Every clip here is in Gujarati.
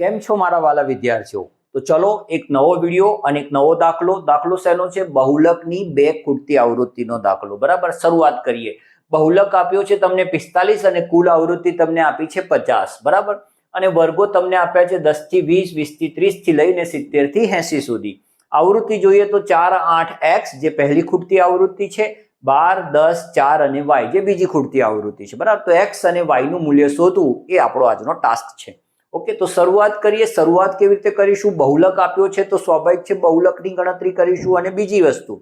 કેમ છો મારા વાલા વિદ્યાર્થીઓ? તો ચલો એક નવો વીડિયો અને એક નવો દાખલો. દાખલો શેનો છે? બહુલકની બે ખૂટતી આવૃત્તિનો દાખલો. બરાબર? શરૂઆત કરીએ. બહુલક આપ્યો છે તમને પિસ્તાલીસ અને કુલ આવૃત્તિ તમને આપી છે પચાસ. બરાબર? અને વર્ગો તમને આપ્યા છે દસથી વીસ વીસથી ત્રીસથી લઈને સિત્તેરથી એસી સુધી. આવૃત્તિ જોઈએ તો ચાર, આઠ, એક્સ, જે પહેલી ખૂટતી આવૃત્તિ છે, બાર, દસ, ચાર અને વાય, જે બીજી ખૂટતી આવૃત્તિ છે. બરાબર? તો એક્સ અને વાયનું મૂલ્ય શોધવું એ આપણો આજનો ટાસ્ક છે. ઓકે, તો શરૂઆત કરીએ. શરૂઆત કેવી રીતે કરીશું? બહુલક આપ્યો છે, તો સ્વાભાવિક છે બહુલકની ગણતરી કરીશું. અને બીજી વસ્તુ,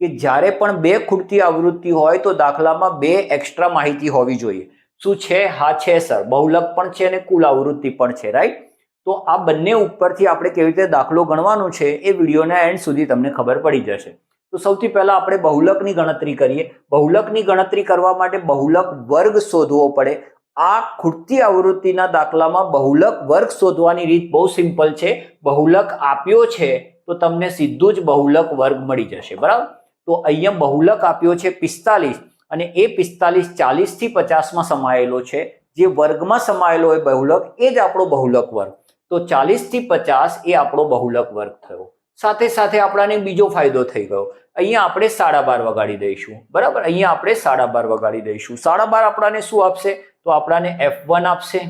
કે જ્યારે પણ બે ખૂટતી આવૃત્તિ હોય, તો દાખલામાં બે એક્સ્ટ્રા માહિતી હોવી જોઈએ. શું છે? હા છે સર બહુલક પણ છે અને કુલ આવૃત્તિ પણ છે રાઈટ તો આ બંને ઉપરથી આપણે કેવી રીતે દાખલો ગણવાનો છે, એ વિડીયોના એન્ડ સુધી તમને ખબર પડી જશે. તો સૌથી પહેલાં આપણે બહુલકની ગણતરી કરીએ. બહુલકની ગણતરી કરવા માટે બહુલક વર્ગ શોધવો પડે. આ ખૂટતી આવૃત્તિના દાખલામાં બહુલક વર્ગ શોધવાની રીત બહુ સિમ્પલ છે. બહુલક આપ્યો છે તો તમને સીધું જ બહુલક વર્ગ મળી જશે, બરાબર? તો અહીંયા બહુલક આપ્યો છે પિસ્તાલીસ અને એ પિસ્તાલીસ ચાલીસથી પચાસમાં સમાયેલો છે. જે વર્ગમાં સમાયેલો હોય બહુલક, એ જ આપણો બહુલક વર્ગ. તો ચાલીસથી પચાસ એ આપણો બહુલક વર્ગ થયો. સાથે સાથે આપણાને બીજો ફાયદો થઈ ગયો. અહીંયા આપણે સાડા બાર વગાડી દઈશું, બરાબર? અહીંયા આપણે સાડા બાર વગાડી દઈશું. સાડા બાર આપણાને શું આપશે? તો આપણાને એફ વન આપશે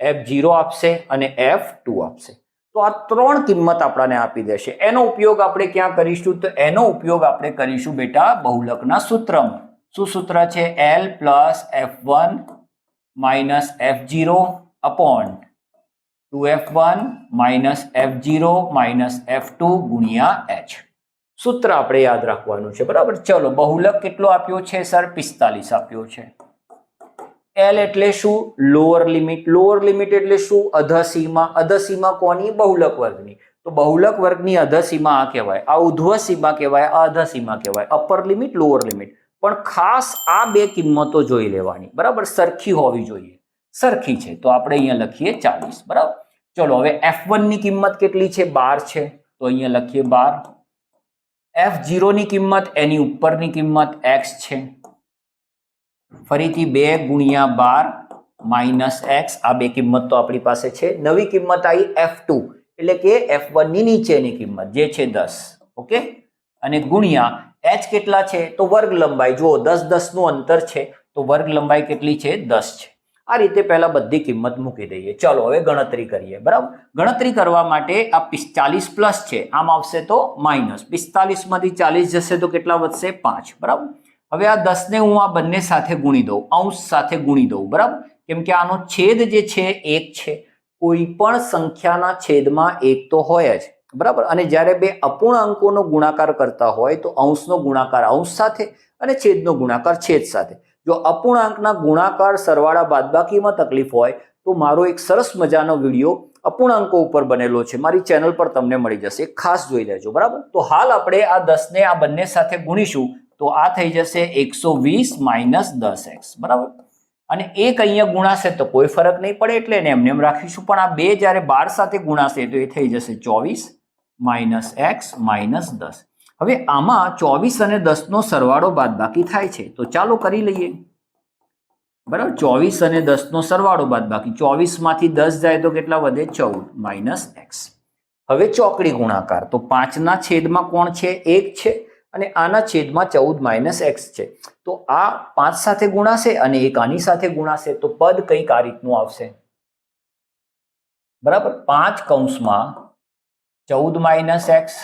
એફ જીરો આપશે અને એફ ટુ આપશે. તો આ ત્રણ કિંમત આપણાને આપી દેશે. એનો ઉપયોગ આપણે ક્યાં કરીશું? તો એનો ઉપયોગ આપણે કરીશું બેટા બહુલકના સૂત્રમાં. શું સૂત્ર છે? L plus F one minus F zero upon two F one minus F zero minus F two ગુણ્યા એચ સૂત્ર આપણે યાદ રાખવાનું છે, બરાબર? ચલો, બહુલક કેટલો આપ્યો છે, સર? પિસ્તાલીસ આપ્યો છે. એલ એટલે શું? લોઅર લિમિટ લોઅર લિમિટ એટલે શું? અધસીમા અધસીમા કોની? બહુલક વર્ગની. તો બહુલક વર્ગની અધસીમા આ કહેવાય. આ ઉધ્વ સીમા કહેવાય, આ અધસીમા કહેવાય. અપર લિમિટ લોઅર લિમિટ પણ ખાસ આ બે કિંમતો જોઈ લેવાની. બરાબર? સરખી હોવી જોઈએ. સરખી છે. તો આપણે અહીંયા લખીએ ચાલીસ. બરાબર? ચલો, હવે એફની કિંમત કેટલી છે? બાર છે. તો અહીંયા લખીએ બાર. એફની કિંમત, એની ઉપરની કિંમત એક્સ છે. ફરીથી બે ગુણ્યા બાર માઇનસ એક્સ. આ બે કિંમત તો આપણી પાસે છે. નવી કિંમત આવી એફ ટુ. એટલે કે એફની નીચેની કિંમત જે છે દસ. ઓકે? અને ગુણ્યા એચ કેટલા છે? તો વર્ગ લંબાઈ. જુઓ, દસ દસનું અંતર છે. તો વર્ગ લંબાઈ કેટલી છે? દસ છે. આ રીતે પહેલા બધી કિંમત મૂકી દઈએ. ચલો, હવે ગણતરી કરીએ. બરાબર? ગણતરી કરવા માટે આ પિસ્તાલીસ પ્લસ છે. આમ આવશે તો માઇનસ. પિસ્તાલીસમાંથી ચાલીસ જશે તો કેટલા વધશે? પાંચ. બરાબર? હવે આ દસને હું આ બંને સાથે ગુણી દઉં, અંશ સાથે ગુણી દઉં, બરાબર? કેમ કે આનો છેદ જે છે એક છે. કોઈ પણ સંખ્યાના છેદમાં એક તો હોય જ, બરાબર? અને જ્યારે બે અપૂર્ણ અંકોનો ગુણાકાર કરતા હોય તો અંશનો ગુણાકાર અંશ સાથે અને છેદનો ગુણાકાર છેદ સાથે. જો અપૂર્ણાંકના ગુણાકાર સરવાળા બાદબાકીમાં તકલીફ હોય, તો મારો એક સરસ મજાનો વીડિયો અપૂર્ણાંકો ઉપર બનેલો છે. મારી ચેનલ પર તમને મળી જશે. ખાસ જોઈ લેજો, બરાબર? તો હાલ આપણે આ દસને આ બંને સાથે ગુણીશું. તો આ થઈ જશે એકસો વીસ માઇનસ દસ એક્સ, બરાબર? અને એક અહીંયા ગુણાશે તો કોઈ ફરક નહીં પડે એટલે એને એમને એમ રાખીશું. પણ આ બે જ્યારે બાર સાથે ગુણાશે તો એ થઈ જશે ચોવીસ માઇનસ એક્સ માઇનસ દસ. હવે આમાં ચોવીસ અને દસનો સરવાળો બાદબાકી થાય છે. તો ચાલો કરી લઈએ. બરાબર? ચોવીસ અને દસનો સરવાળો બાદબાકી ચોવીસમાંથી દસ જાય તો કેટલા વધે? ચૌદ માઇનસ એક્સ. હવે ચોકડી ગુણાકાર. તો પાંચના છેદમાં કોણ છે? એક છે. અને આના છેદમાં ચૌદ માઇનસ એક્સ છે. તો આ પાંચ સાથે ગુણાશે અને એક આની સાથે ગુણાશે, તો પદ કંઈક આ રીતનું આવશે. બરાબર? પાંચ કૌંસમાં ચૌદ માઇનસ એક્સ,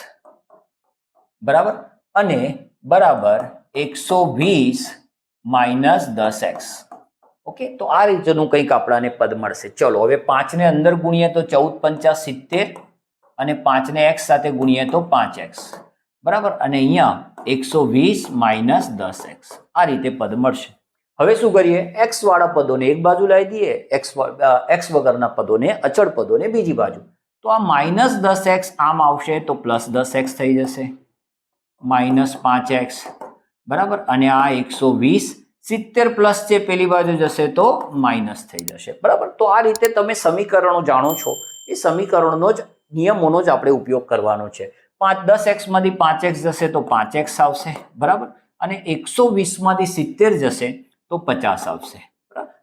બરાબર? અને બરાબર એકસો વીસ માઇનસ દસ એક્સ. ઓકે? તો આ રીતનું કંઈક આપણાને પદ મળશે. ચલો, હવે પાંચને અંદર ગુણીએ તો ચૌદ પંચા સિત્તેર અને પાંચને એક્સ સાથે ગુણીએ તો પાંચ એક્સ. બરાબર? અને અહીંયા એકસો વીસ માઇનસ દસ એક્સ. આ રીતે પદ મળશે. હવે શું કરીએ? એક્સ વાળા પદોને એક બાજુ લાવી દઈએ. એક્સ એક્સ વગરના પદોને, અચળ પદોને બીજી બાજુ. તો આ માઇનસ દસ એક્સ આમ આવશે તો પ્લસ દસ એક્સ થઈ જશે. માઇનસ પાંચ એક્સ. બરાબર? અને આ એકસો વીસ સિત્તેર પ્લસ છે પેલી બાજુ જશે તો માઇનસ થઈ જશે. બરાબર? તો આ રીતે તમે સમીકરણો જાણો છો. એ સમીકરણનો જ, નિયમોનો જ આપણે ઉપયોગ કરવાનો છે. પાંચ, દસ એક્સમાંથી પાંચ એક્સ જશે તો પાંચ એક્સ આવશે, બરાબર? અને એકસો વીસમાંથી સિત્તેર જશે તો પચાસ આવશે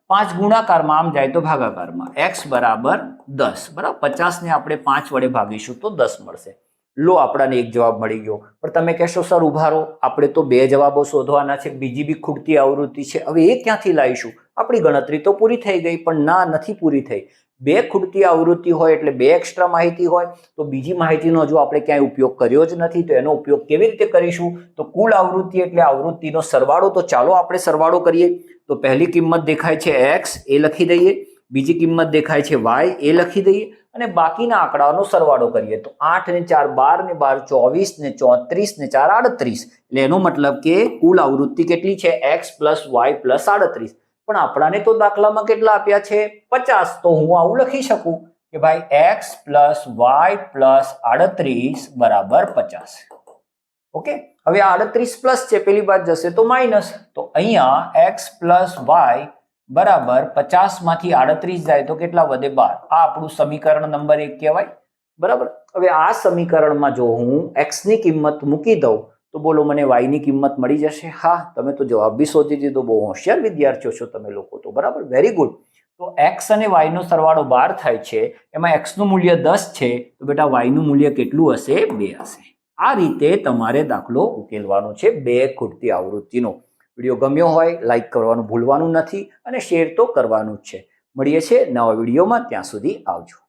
પાંચ ગુણાકારમાં આમ જાય તો ભાગાકારમાં. એક્સ બરાબર દસ, બરાબર? પચાસને આપણે પાંચ વડે ભાગીશું તો દસ મળશે. લો, આપણાને એક જવાબ મળી ગયો. પણ તમે કહેશો, સર ઊભા રહો આપણે તો બે જવાબો શોધવાના છે. બીજી બી ખૂટતી આવૃત્તિ છે. હવે એ ક્યાંથી લાવીશું? આપણી ગણતરી તો પૂરી થઈ ગઈ, પણ ના, નથી પૂરી થઈ. બે ખૂટતી આવૃત્તિ હોય એટલે બે એક્સ્ટ્રા માહિતી હોય, તો બીજી માહિતીનો જો આપણે ક્યાંય ઉપયોગ કર્યો જ નથી, તો એનો ઉપયોગ કેવી રીતે કરીશું? તો કુલ આવૃત્તિ એટલે આવૃત્તિનો સરવાળો, તો ચાલો આપણે સરવાળો કરીએ. તો પહેલી કિંમત દેખાય છે એક્સ એ લખી દઈએ. બીજી કિંમત દેખાય છે વાય એ લખી દઈએ. અને બાકીના આંકડાનો સરવાળો કરીએ. તો આઠ ને ચાર બાર ને બાર ચોવીસ ને ચોત્રીસ ને ચાર આડત્રીસ. એટલે એનો મતલબ કે કુલ આવૃત્તિ કેટલી છે? એક્સ પ્લસ વાય પ્લસ આડત્રીસ. પણ આપણાને તો દાખલામાં કેટલા આપ્યા છે? પચાસ. તો હું આવું લખી શકું કે ભાઈ એક્સ પ્લસ વાય પ્લસ આડત્રીસ બરાબર પચાસ. ઓકે? હવે આડત્રીસ પ્લસ છે, પેલી બાદ જશે તો માઇનસ. તો અહીંયા એક્સ પ્લસ વાય બરાબર પચાસમાંથી આડત્રીસ જાય તો કેટલા વધે બાર? આ આપણું સમીકરણ નંબર એક કહેવાય. બરાબર? હવે આ સમીકરણમાં જો હું એક્સની કિંમત મૂકી દઉં તો બોલો, મને વાયની કિંમત મળી જશે. હા, તમે તો જવાબ બી શોધી દીધો. બહુ હોશિયાર વિદ્યાર્થીઓ છો તમે લોકો તો, બરાબર? વેરી ગુડ તો એક્સ અને વાયનો સરવાળો બાર થાય છે. એમાં એક્સનું મૂલ્ય દસ છે. તો બેટા વાયનું મૂલ્ય કેટલું હશે? બે હશે. આ રીતે તમારે દાખલો ઉકેલવાનો છે બે ખૂટતી આવૃત્તિનો. વીડિયો ગમ્યો હોય લાઇક કરવાનું ભૂલવાનું નથી અને શેર તો કરવાનું જ છે. મળીએ છીએ નવા વિડીયોમાં. ત્યાં સુધી આવજો.